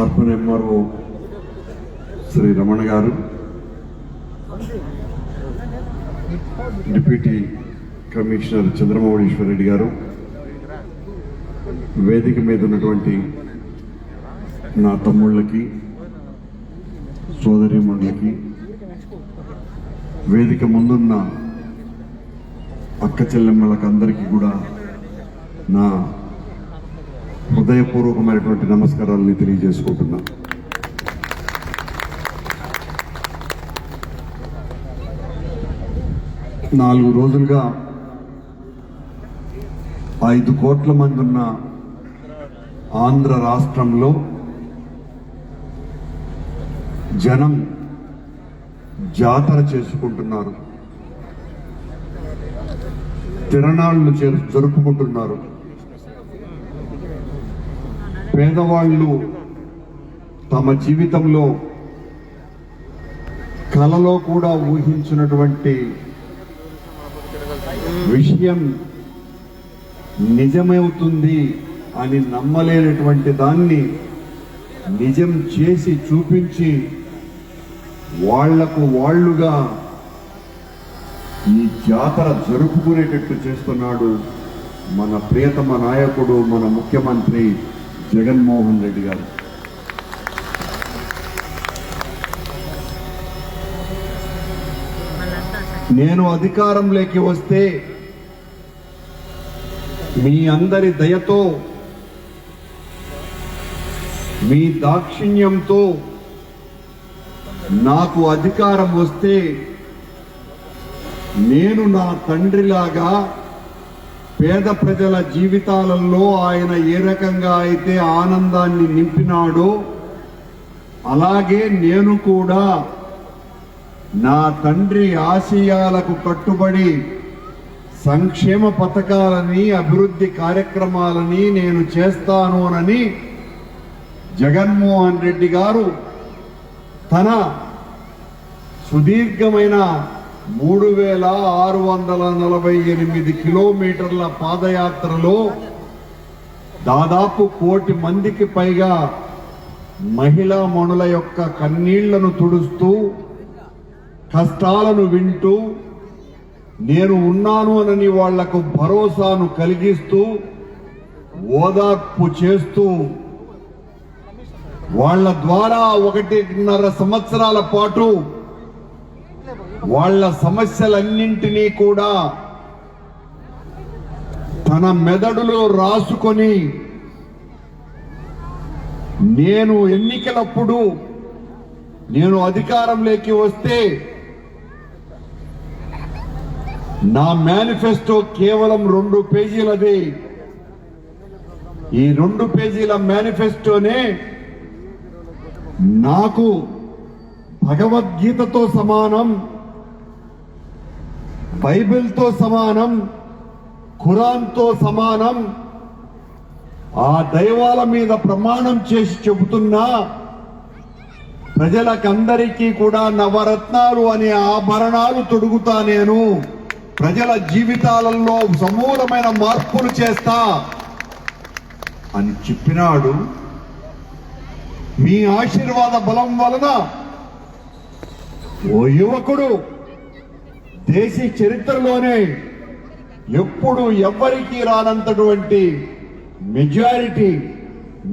అర్పణ ఎంఆర్ఓ శ్రీ రమణ గారు. Deputy commissioner Chandramouleeswara Reddy గారు. వేదిక మీద ఉన్నటువంటి నా తమ్ముళ్ళకి సోదరిమణులకి వేదిక ముందున్న అక్క చెల్లెమ్మలకు అందరికీ కూడా నా హృదయపూర్వకమైనటువంటి నమస్కారాలని తెలియజేసుకుంటున్నా. నాలుగు రోజులుగా ఐదు కోట్ల మంది ఉన్న ఆంధ్ర రాష్ట్రంలో జనం జాతర చేసుకుంటున్నారు. తిరణాళ్ళు జరుపుకుంటున్నారు. పేదవాళ్ళు తమ జీవితంలో కలలో కూడా ఊహించినటువంటి విషయం నిజమవుతుంది అని నమ్మలేనటువంటి దాన్ని నిజం చేసి చూపించి వాళ్ళకు వాళ్ళుగా ఈ జాతర జరుపుకునేటట్టు చేస్తున్నాడు మన ప్రియతమ నాయకుడు మన ముఖ్యమంత్రి జగన్మోహన్ రెడ్డి గారు. నేను అధికారంలోకి వస్తే మీ అందరి దయతో మీ దాక్షిణ్యంతో నాకు అధికారం వస్తే నేను నా తండ్రిలాగా పేద ప్రజల జీవితాలలో ఆయన ఏ రకంగా అయితే ఆనందాన్ని నింపినాడో అలాగే నేను కూడా నా తండ్రి ఆశయాలకు కట్టుబడి సంక్షేమ పథకాలని అభివృద్ధి కార్యక్రమాలని నేను చేస్తాను అని జగన్మోహన్ రెడ్డి గారు తన సుదీర్ఘమైన మూడు వేల ఆరు వందల నలభై ఎనిమిది కిలోమీటర్ల పాదయాత్రలో దాదాపు కోటి మందికి పైగా మహిళా మణుల యొక్క కన్నీళ్ళను తుడుస్తూ కష్టాలను వింటూ నేను ఉన్నాను అని వాళ్ళకు భరోసాను కలిగిస్తూ ఓదార్పు చేస్తూ వాళ్ళ ద్వారా ఒకటిన్నర సంవత్సరాల పాటు వాళ్ళ సమస్యలన్నింటినీ కూడా తన మెదడులో రాసుకొని నేను ఎన్నికలప్పుడు నేను అధికారంలోకి వస్తే నా మేనిఫెస్టో కేవలం రెండు పేజీలది. ఈ రెండు పేజీల మేనిఫెస్టోనే నాకు భగవద్గీతతో సమానం. బైబిల్తో సమానం ఖురాన్తో సమానం. ఆ దైవాల మీద ప్రమాణం చేసి చెబుతున్నా ప్రజలకందరికీ కూడా నవరత్నాలు అనే ఆభరణాలు తొడుగుతా నేను. ప్రజల జీవితాలలో సమూలమైన మార్పులు చేస్తా అని చెప్పినాడు. మీ ఆశీర్వాద బలం వలన ఓ యువకుడు దేశ చరిత్రలోనే ఎప్పుడు ఎవ్వరికీ రానంతటువంటి మెజారిటీ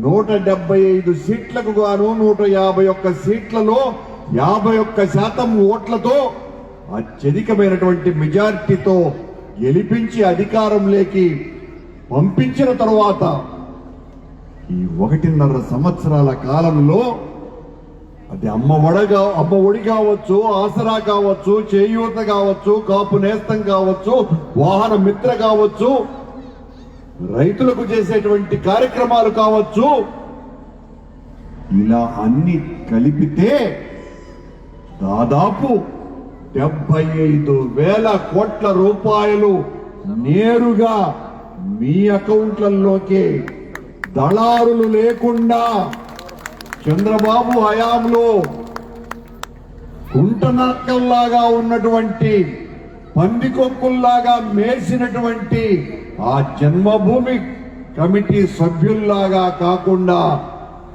నూట డెబ్బై ఐదు సీట్లకు గాను నూట యాభై ఒక్క సీట్లలో యాభై ఒక్క శాతం ఓట్లతో అత్యధికమైనటువంటి మెజారిటీతో గెలిపించి అధికారంలోకి పంపించిన తరువాత ఈ ఒకటిన్నర సంవత్సరాల కాలంలో అది అమ్మ ఒడగా అమ్మ ఒడి కావచ్చు ఆసరా కావచ్చు చేయూత కావచ్చు కాపు నేస్తం కావచ్చు వాహన మిత్ర కావచ్చు రైతులకు చేసేటువంటి కార్యక్రమాలు కావచ్చు. ఇలా అన్ని కలిపితే దాదాపు డెబ్బై ఐదు వేల కోట్ల రూపాయలు నేరుగా మీ అకౌంట్లలోకి దళారులు లేకుండా చంద్రబాబు హయాంలో కుంటనక్కల్లాగా ఉన్నటువంటి పందికొక్కుల్లాగా మేసినటువంటి ఆ జన్మభూమి కమిటీ సభ్యుల్లాగా కాకుండా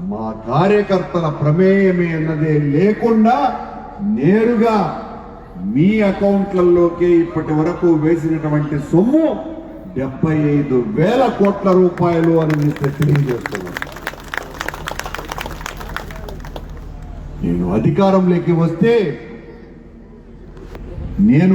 మా కార్యకర్తల ప్రమేయమే అన్నదే లేకుండా నేరుగా మీ అకౌంట్లలోకి ఇప్పటి వరకు వేసినటువంటి సొమ్ము డెబ్బై ఐదు వేల కోట్ల రూపాయలు అని తెలియజేస్తున్నారు. నేను అధికారంలోకి వస్తే నేను